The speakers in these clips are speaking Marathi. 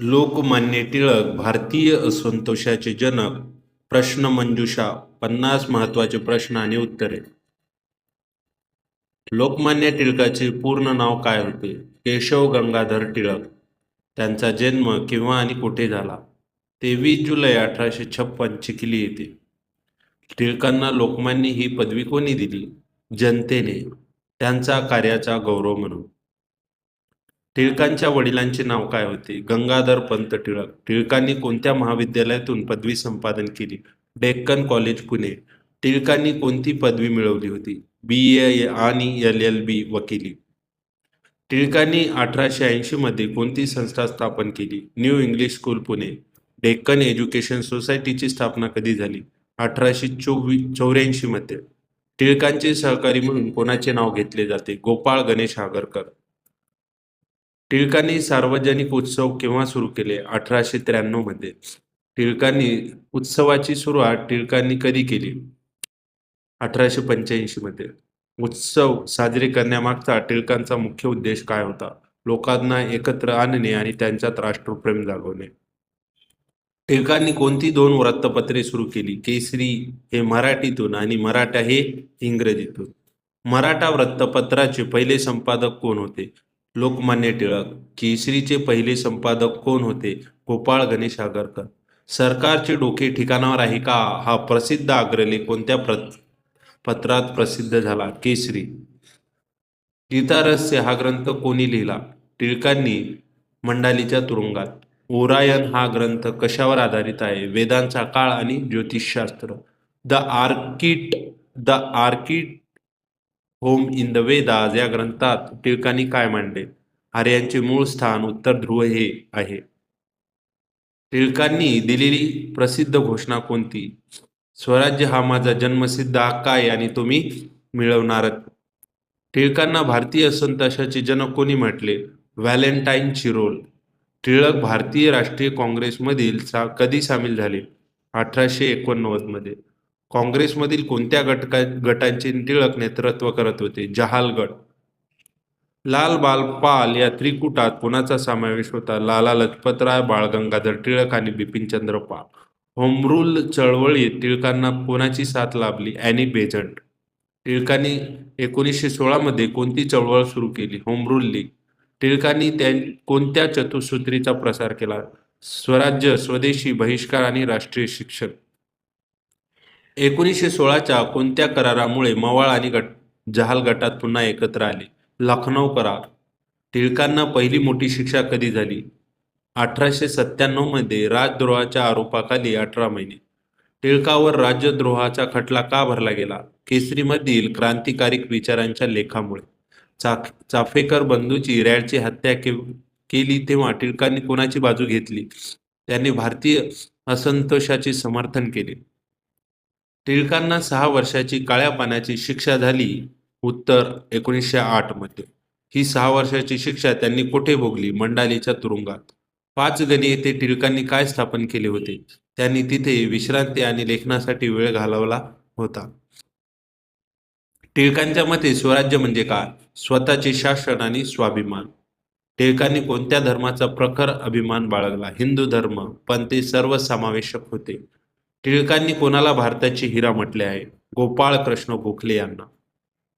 लोकमान्य टिळक भारतीय असंतोषाचे जनक प्रश्नमंजुषा पन्नास महत्त्वाचे प्रश्न आणि उत्तरे. लोकमान्य टिळकाचे पूर्ण नाव काय होते? केशव गंगाधर टिळक. त्यांचा जन्म केव्हा आणि कुठे झाला? तेवीस जुलै अठराशे छप्पन चिखली येथे टिळकांना लोकमान्य ही पदवी कोणी दिली? जनतेने. त्यांचा कार्याचा गौरव म्हणून. टिळकांच्या वडिलांचे नाव काय होते? गंगाधर पंत टिळक. टिळकांनी कोणत्या महाविद्यालयातून पदवी संपादन केली? डेक्कन कॉलेज पुणे. टिळकांनी कोणती पदवी मिळवली होती? बी ए आणि एल एल बी वकिली. टिळकांनी अठराशे ऐंशी मध्ये कोणती संस्था स्थापन केली? New English school Pune. Deccan education सोसायटीची स्थापना कधी झाली? अठराशे चोवीस चौऱ्याऐंशी मध्ये. टिळकांचे सहकारी म्हणून कोणाचे नाव घेतले जाते? गोपाळ गणेश आगरकर. टिळकांनी सार्वजनिक उत्सव केव्हा सुरू केले? अठराशे त्र्याण्णवमध्ये. टिळकांनी उत्सवाची सुरुवात टिळकांनी कधी केली? अठराशे पंच्याऐंशी मध्ये. उत्सव साजरे करण्यामागचा टिळकांचा मुख्य उद्देश काय होता? लोकांना एकत्र आणणे आणि त्यांच्यात राष्ट्रप्रेम जागवणे. टिळकांनी कोणती दोन वृत्तपत्रे सुरू केली? केसरी हे मराठीतून आणि मराठा हे इंग्रजीतून. मराठा वृत्तपत्राचे पहिले संपादक कोण होते? लोकमान्य टिळक केसरीचे पहिले संपादक कोण होते? गोपाळ गणेश आगरकर सरकारचे डोके ठिकाणावर आहे का? हा प्रसिद्ध आग्रलेख कोणत्या प्र- पत्रात प्रसिद्ध झाला? केसरी. गीतारस्य हा ग्रंथ कोणी लिहिला? टिळकांनी मंडालीच्या तुरुंगात. ओरायन हा ग्रंथ कशावर आधारित आहे? वेदांचा काळ आणि ज्योतिषशास्त्र. The Arctic the Arctic home in the Vedas या ग्रंथात टिळकांनी काय मांडले? आर्यांचे मूळ स्थान उत्तर ध्रुव हे आहे. टिळकांनी दिलेली प्रसिद्ध घोषणा कोणती? स्वराज्य हा माझा जन्मसिद्ध हक्क आहे आणि तुम्ही मिळवणारच. टिळकांना भारतीय असंतोषाचे जनक कोणी म्हटले? Valentine Chirol. टिळक भारतीय राष्ट्रीय काँग्रेसमधील सा कधी सामील झाले? अठराशे एकोणनव्वदमध्ये. काँग्रेसमधील कोणत्या घटका गटांचे टिळक नेतृत्व करत होते? जहाल गट लाल बाल पाल या त्रिकुटात कोणाचा समावेश होता? लाला लजपतराय बाळ गंगाधर टिळक आणि बिपिनचंद्र पाल. होमरूल चळवळीत टिळकांना कोणाची साथ लाभली? अॅनी बेझंट टिळकांनी एकोणीसशे सोळामध्ये कोणती चळवळ सुरू केली? Home rule league. टिळकांनी त्या कोणत्या चतुसूत्रीचा प्रसार केला? स्वराज्य स्वदेशी बहिष्कार आणि राष्ट्रीय शिक्षण. एकोणीसशे सोळाच्या कोणत्या करारामुळे मवाळ आणि गट जहाल गटात पुन्हा एकत्र आले? लखनौ करार. टिळकांना पहिली मोठी शिक्षा कधी झाली? अठराशे सत्त्याण्णवमध्ये राजद्रोहाच्या आरोपाखाली अठरा महिने. टिळकावर राज्यद्रोहाचा खटला का भरला गेला? केसरीमधील क्रांतिकारी विचारांच्या लेखामुळे. चा चाफेकर बंधूची रॅडची हत्या के केली तेव्हा टिळकांनी कोणाची बाजू घेतली? त्यांनी भारतीय असंतोषाचे समर्थन केले. टिळकांना सहा वर्षाची काळ्या पाण्याची शिक्षा झाली उत्तर एकोणीसशे आठमध्ये ही सहा वर्षाची शिक्षा त्यांनी कुठे भोगली? मंडालीच्या तुरुंगात. पाच गणी येथे टिळकांनी काय स्थापन केले होते? त्यांनी तिथे विश्रांती आणि लेखनासाठी वेळ घालवला होता. टिळकांच्या मते स्वराज्य म्हणजे काय? स्वतःचे शासन आणि स्वाभिमान. टिळकांनी कोणत्या धर्माचा प्रखर अभिमान बाळगला? हिंदू धर्म पण ते सर्वसमावेशक होते. टिळकांनी कोणाला भारताची हिरा म्हटले आहे? गोपाळ कृष्ण गोखले यांना.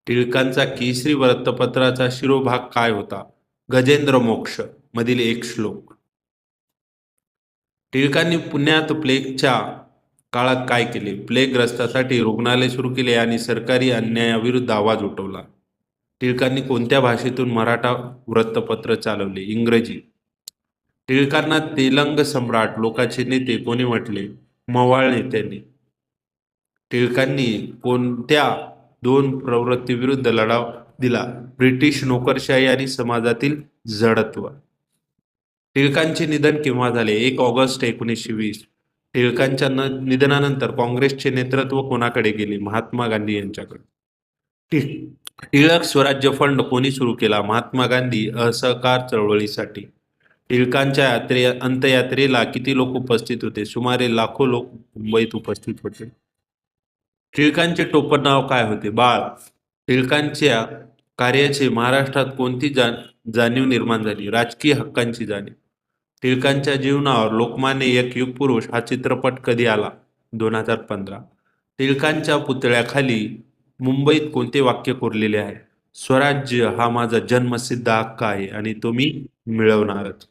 टिळकांचा केसरी वृत्तपत्राचा शिरोभाग काय होता? गजेंद्र मोक्ष मधील एक श्लोक. टिळकांनी पुण्यात प्लेगच्या काळात काय केले? प्लेगग्रस्तासाठी रुग्णालय सुरू केले आणि सरकारी अन्यायाविरुद्ध आवाज उठवला. टिळकांनी कोणत्या भाषेतून मराठा वृत्तपत्र चालवले? इंग्रजी. टिळकांना तेलंग सम्राट लोकाचे नेते कोणी म्हटले? मवाळ नेत्यांनी टिळकांनी कोणत्या दोन प्रवृत्तीविरुद्ध लढा दिला? ब्रिटिश नोकरशाही आणि समाजातील जडत्व. टिळकांचे निधन केव्हा झाले? एक ऑगस्ट एकोणीसशे वीस. टिळकांच्या निधनानंतर काँग्रेसचे नेतृत्व कोणाकडे गेले? महात्मा गांधी यांच्याकडे. टिळक स्वराज्य फंड कोणी सुरू केला? महात्मा गांधी असहकार चळवळीसाठी. टिळकांच्या यात्रे अंत्ययात्रेला किती लोक उपस्थित होते? सुमारे लाखो लोक मुंबईत उपस्थित होते. टिळकांचे टोपण नाव काय होते? बाळ टिळकांच्या कार्याचे महाराष्ट्रात कोणती जाण जाणीव निर्माण झाली? राजकीय हक्कांची जाणीव. टिळकांच्या जीवनावर लोकमान्य एक युगपुरुष हा चित्रपट कधी आला? दोन हजार पंधरा. टिळकांच्या पुतळ्याखाली मुंबईत कोणते वाक्य कोरलेले आहे? स्वराज्य हा माझा जन्मसिद्ध हक्क आहे आणि तो मी मिळवणारच.